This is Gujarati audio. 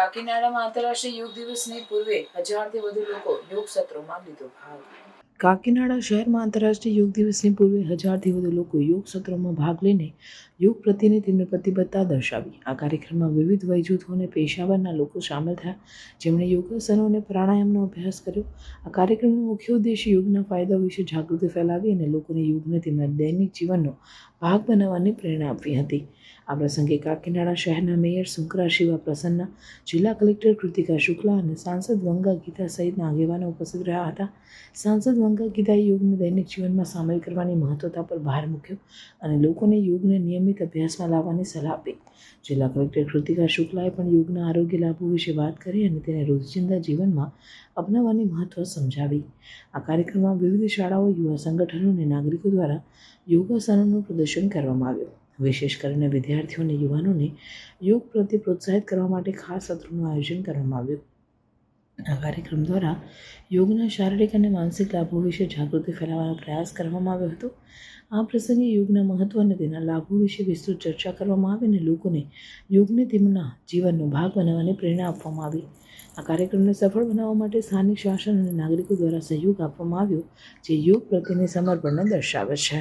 કાકિનાડામાં આંતરરાષ્ટ્રીય યોગ દિવસની પૂર્વે હજારથી વધુ લોકો યોગ સત્રોમાં લીધો ભાગ. કાકિનાડા શહેરમાં આંતરરાષ્ટ્રીય યોગ દિવસની પૂર્વે હજારથી વધુ લોકો યોગ સત્રોમાં ભાગ લઈને યોગ પ્રત્યેની તેમની પ્રતિબદ્ધતા દર્શાવી. આ કાર્યક્રમમાં વિવિધ વય જૂથો અને પેશાવરના લોકો સામેલ થયા. જેમણે યોગાસનો અને પ્રાણાયામનો અભ્યાસ કર્યો. આ કાર્યક્રમનો મુખ્ય ઉદ્દેશ યોગના ફાયદા વિશે જાગૃતિ ફેલાવી અને લોકોને યોગને તેમના દૈનિક જીવનનો ભાગ બનાવવાની પ્રેરણા આપવી હતી. આ પ્રસંગે કાકિનાડા શહેરના મેયર સુંકરા શિવા પ્રસન્ના, જિલ્લા કલેક્ટર કૃતિકા શુક્લા અને સાંસદ વંગા ગીતા સહિતના આગેવાનો ઉપસ્થિત રહ્યા હતા. સાંસદ વંગા ગીતાએ યોગને દૈનિક જીવનમાં સામેલ કરવાની મહત્વતા પર ભાર મૂક્યો અને લોકોને યોગને નિયમિત અભ્યાસમાં લાવવાની સલાહ આપી. જિલ્લા કલેક્ટર કૃતિકા શુક્લાએ પણ યોગના આરોગ્ય લાભો વિશે વાત કરી અને તેને રોજિંદા જીવનમાં અપનાવવાની મહત્વ સમજાવી. આ કાર્યક્રમમાં વિવિધ શાળાઓ, યુવા સંગઠનો અને નાગરિકો દ્વારા યોગાસનોનું પ્રદર્શન કરવામાં આવ્યું. વિશેષ કરીને વિદ્યાર્થીઓ અને યુવાનોને યોગ પ્રત્યે પ્રોત્સાહિત કરવા માટે ખાસ સત્રોનું આયોજન કરવામાં આવ્યું. આ કાર્યક્રમ દ્વારા યોગના શારીરિક અને માનસિક લાભો વિશે જાગૃતિ ફેલાવવાનો પ્રયાસ કરવામાં આવ્યો હતો. આ પ્રસંગે યોગના મહત્વ અને તેના લાભો વિશે વિસ્તૃત ચર્ચા કરવામાં આવી અને લોકોને યોગને તેમના જીવનનો ભાગ બનાવવાની પ્રેરણા આપવામાં આવી. આ કાર્યક્રમને સફળ બનાવવા માટે સ્થાનિક શાસન અને નાગરિકો દ્વારા સહયોગ આપવામાં આવ્યો, જે યોગ પ્રત્યેની સમર્પણને દર્શાવે છે.